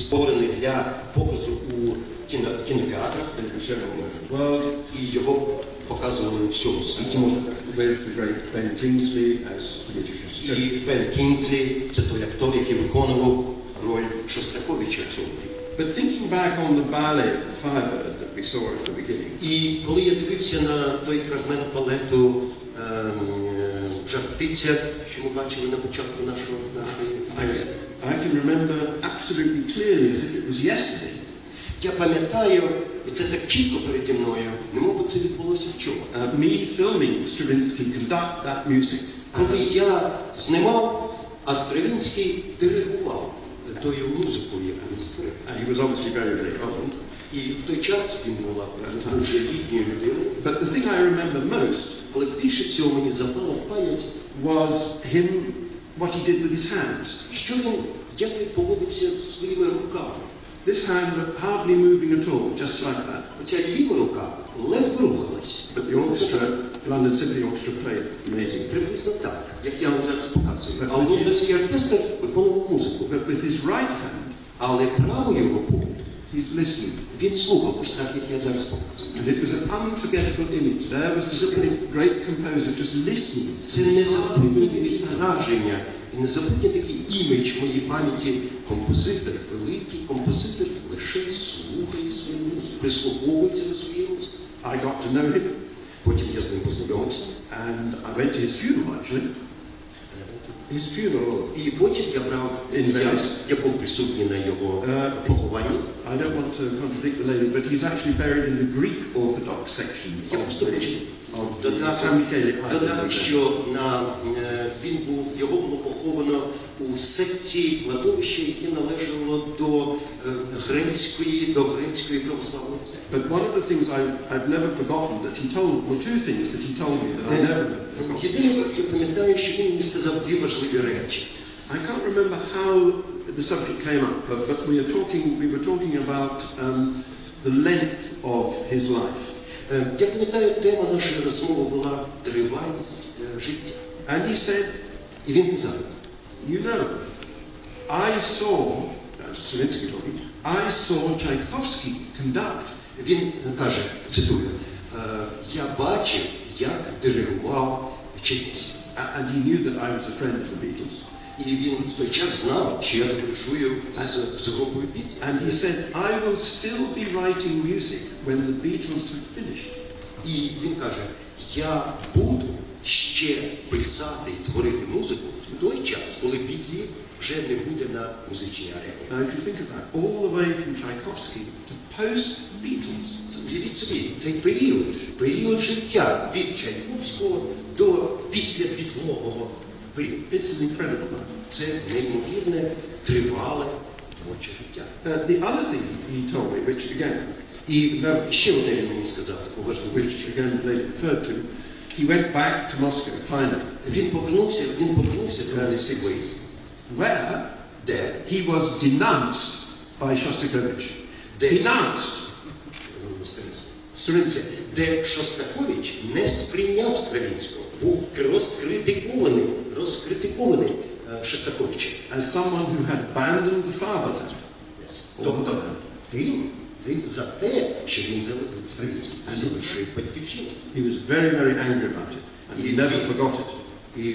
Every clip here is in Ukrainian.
створений для показу у кіно, кінотеатрах і його показували у всьому світі, І Бен Кінзлі це той актор, який виконував роль Шостаковича в цьому. But thinking back on the ballet, the Firebird, that we saw at the beginning, І коли я дивився на той фрагмент балету е, що ми бачили на початку нашого, нашої I, can remember absolutely clearly as if it was yesterday. я пам'ятаю, і це так чітко переді мною, немов би це відбулося вчора. Uh, me filming Stravinsky conduct that music. Коли я знімав, а Стравінський диригував тою музикою, яку він створив. And he was obviously very, very old. І в той час він була дуже літньою людиною. But the thing I remember most Але більше всього мені запало в пам'ять, was him, what he did with his hands. що він, як він поводився своїми руками. This hand hardly moving at all, just like that. Оця ліва рука ледве рухалась. But the orchestra, London Symphony Orchestra played amazing. Приблизно так, як я вам зараз показую. А лондонський оркестр виконував музику. But with his right hand, Але правою рукою he's listening. він слухав, ось так, як я зараз показую. And it was an unforgettable image. There was this great composer just listening. Це незабутнє відраження і незабутній такий імідж в моїй пам'яті. Композитор, великий композитор лише слухає свою музику, прислуховується до своєї музики. I got to know him, Потім я з ним познайомився. and I went to his funeral actually. His funeral. І потім я брав, я, я був присутній на його Е, похованні. I don't want to contradict the lady, but he's actually buried in the Greek Orthodox section Я of просто the, хочу of the додати, San Michele Island. додати, що на, е, він був, його було поховано у секції кладовища, яке належало до е, грецької, до грецької православної церкви. But one of the things I, I've never forgotten that he told, well, two things that he told me that I never forgot. Єдине, я пам'ятаю, що він мені сказав дві важливі речі. I can't remember how the subject came up, but, but we, are talking, we were talking about um, the length of his life. Е, Я пам'ятаю, тема нашої розмови була тривалість е, життя. And he said, І він казав, you know, I saw, that's Stravinsky talking, I saw Tchaikovsky conduct. він каже, цитую, «Е, я бачив, як диригував Чайковський. A- And he knew that I was a friend of the Beatles. І він в той час знав, що я товаришую з, з групою Бітлз. And he said, I will still be writing music when the Beatles have finished. І він каже, я буду ще писати і творити музику в той час, коли Бітлів вже не буде на музичній арені. Now, if you think of that, all the way from Tchaikovsky to post-Beatles, Уявіть собі, той період, період життя від Чайковського до після періоду. an. Це неймовірне, тривале творче життя. Uh, the other thing he told me, which again, І ще одне він мені сказав, таку важливу річ. again they referred to, he went back to Moscow finally, Він повернувся, він повернувся до Москви, where де he was denounced by Shostakovich. Denounced. Ну, де Шостакович не сприйняв Стравінського, був розкритикований, розкритикований е, Шостаковичем. As someone who had abandoned the fatherland. Тобто тим, тим за те, що він залишив Стравінський, залишив батьківщину. He was very, very angry about it, and he never forgot it. І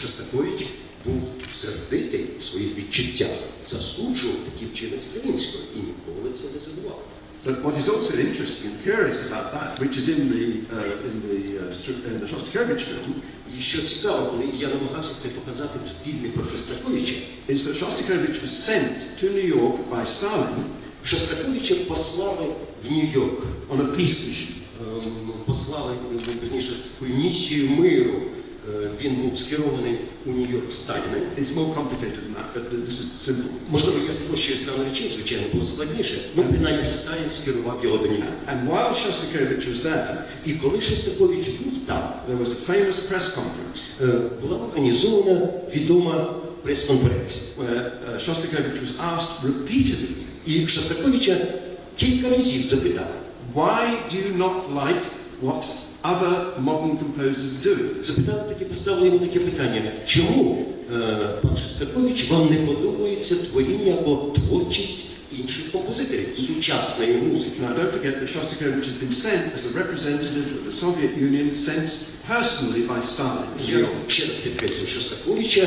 Шостакович був сердитий у своїх відчуттях, засуджував таким чином Стравінського і ніколи це не забував. But what is also interesting and curious about that, which is in the uh, in the uh, in the Shostakovich film, І що цікаво, коли я намагався це показати в фільмі про Шостаковича, is that Shostakovich was sent to New York by Stalin Шостаковича послали в Нью-Йорк, on a peace mission. Ем, послали е, вірніше, місію миру. Е, Він був скерований у Нью-Йорк Сталіна. It's more complicated than that, but this is simple. Можливо, я спрощую стану речей, звичайно, було складніше. Ну, принаймні, Сталін скерував його до Нью-Йорка. And while Shostakovich was there, І коли Шостакович був там, there was a famous press conference е, була організована відома прес-конференція. where uh, Shostakovich was asked repeatedly, І Шостаковича кілька разів запитали, why do you not like what other modern composers do? запитали таке, поставили йому таке питання, чому е, пан Шостакович вам не подобається творіння або творчість інших композиторів сучасної музики. Now, don't forget that Shostakovich has been sent as a representative of the Soviet Union, sent personally by Stalin. Я ще раз підкреслюю, що Стаковича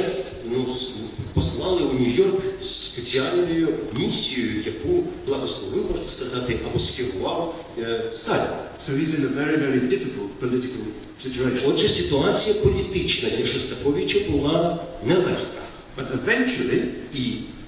ну, с- послали у Нью-Йорк з спеціальною місією, яку благословив, можна сказати, або скерував е, Сталін. So he's in a very, very difficult political situation. Отже, ситуація політична для Шостаковича була нелегка. But eventually, І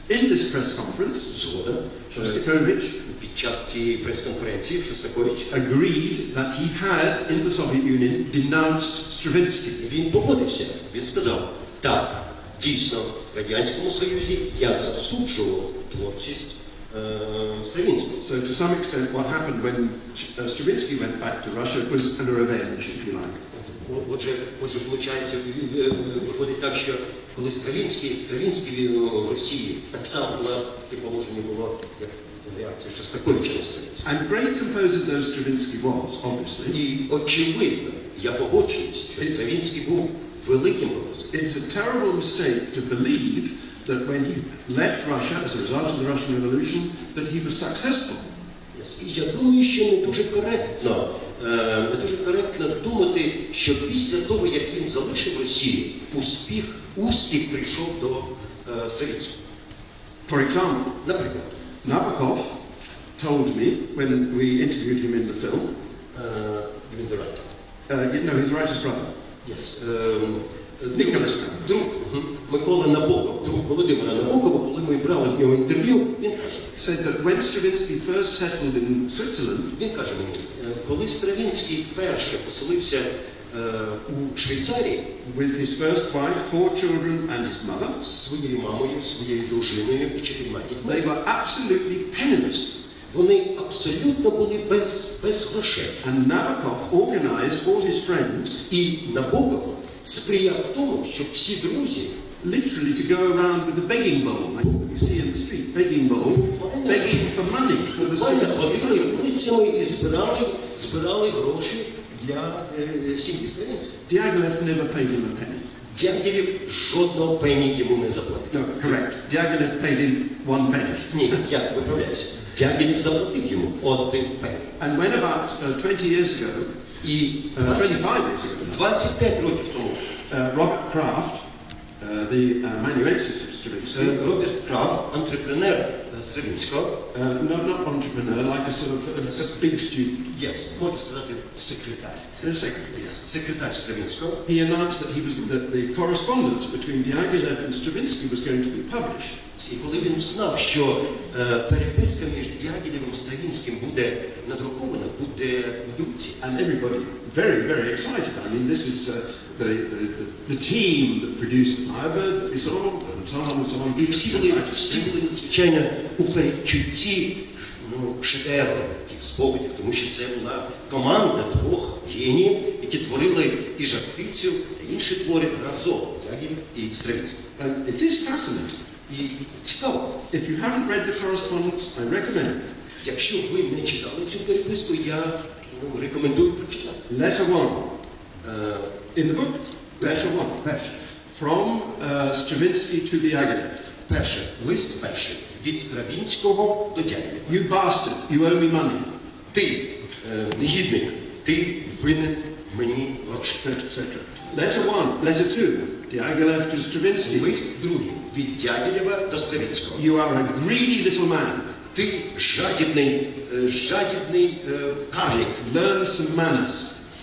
in this press conference, згодом е, Shostakovich під час цієї прес-конференції Шостакович agreed that he had, in the Soviet Union, denounced Stravinsky. він погодився. Він сказав, так, дійсно, Радянському Союзі я засуджував творчість е, Стравінського. So to some extent, what happened when uh, Stravinsky went back to Russia was a revenge, if you like. Отже, отже, виходить, е, е, виходить так, що коли Стравінський, Стравінський ну, в Росії так само на таке положення було, як реакція Шостаковича на Стравінського. And great composer though Stravinsky was, obviously, І очевидно, я погоджуюсь, що Стравінський був великим голосом. it's a terrible mistake to believe that when he left Russia as a result of the Russian Revolution, that he was successful. І я думаю, що не дуже коректно, е, не дуже коректно думати, що після того, як він залишив Росію, успіх, успіх прийшов до е, Стравінського. For example, Наприклад, Nabokov told me when we interviewed him in the film, е, він the writer. uh, you know, his writer's brother, Yes. Ем, Ніколас. Друг мгм, Миколи Набоков, друг Володимира Набокова, коли ми брали в нього інтерв'ю, він каже, said that when Stravinsky first settled in Switzerland, він каже мені, е, коли Стравінський вперше поселився е, у Швейцарії with his first wife, four children, and his mother, своєю мамою, своєю дружиною і чотирма they дітьми, were absolutely penniless. Вони абсолютно були без, без грошей. And Nabokov organized all his friends І Набоков сприяв тому, щоб всі друзі literally to go around with a begging bowl, like you see in the street, begging bowl, begging for money for the students. ходили вулицями і збирали, збирали гроші для е, сім'ї Стравінського. Diaghilev never paid him a penny. Дягілєв жодного пені йому не заплатив. No, correct. Diaghilev paid him one penny. Ні, я виправляюся. Дягілєв заплатив йому один пені. And when about uh, 20 years ago, І uh, 25 years ago, 25 років тому uh, Robert Kraft, uh, the uh, amanuensis of Stravinsky, е, Роберт Краф, антрепренер е, Стравінського, uh, no, not entrepreneur, like a sort of a, a big student, yes, можна сказати, секретар. a secretary, yes. Секретар Стравінського. He announced that he was that the correspondence between Diaghilev and Stravinsky was going to be published. І коли він знав, що е, переписка між Дягілєвим і Стравінським буде надрукована, буде в друці. And everybody very, very excited. I mean, this is uh, the, the, team that produced Firebird we saw, and so on and so on. І всі були, всі були надзвичайно у передчутті ну, шедевру таких спогадів, тому що це була команда двох геніїв, які творили і жартицю, та інші твори разом Дягілєв і Стравінський. And it is fascinating. І цікаво, If you haven't read the correspondence, I recommend it. якщо ви не читали цю переписку, я ну, рекомендую прочитати. Letter one. Е, In the book, letter one. Перше. From uh, Stravinsky to Diaghilev. Перше. Лист перший. Від Стравінського до Дягілєва. You bastard, you owe me money. Ти, е, негідник, ти винен мені гроші. etc., etc. Letter one. Letter two. Diaghilev to Stravinsky. Лист другий. Від Дягілєва до Стравінського. You are a greedy little man. Ти жадібний, е, жадібний е, карлік. Learn some manners.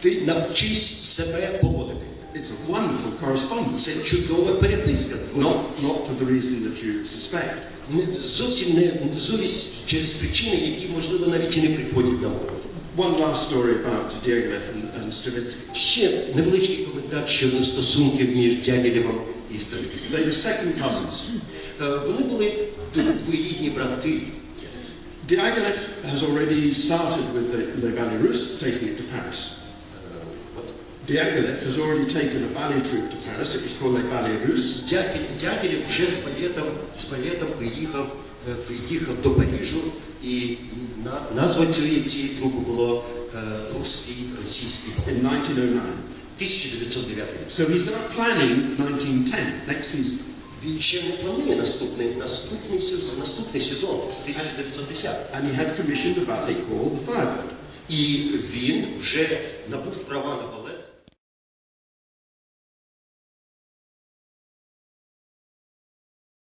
Ти навчись себе поводити. It's a wonderful correspondence. Це чудова переписка. Not, not for the reason that you suspect. Не, зовсім не, не зовсім через причини, які, можливо, навіть і не приходять на мову. One last story about Diaghilev and, and Stravinsky. Ще невеличкий коментар щодо стосунків між Дягілєвом і Стравінським. They were second cousins. Е, Вони були двоюрідні брати. Diaghilev has already started with the Le Ballet Russe, taking it to Paris. Diaghilev has already taken a ballet troupe to Paris. It was called Le Ballet Russe. Дягіль- Дягілєв вже з балетом, з балетом приїхав, е, приїхав до Парижу, і на, назва цієї, цієї трупи було е, русський, російський балет. in 1909. 1909. So he's now planning 1910, next season. він ще не планує наступний, наступний, сезон, наступний сезон, 1910. And he had commissioned a ballet called The Firebird. І він вже набув права на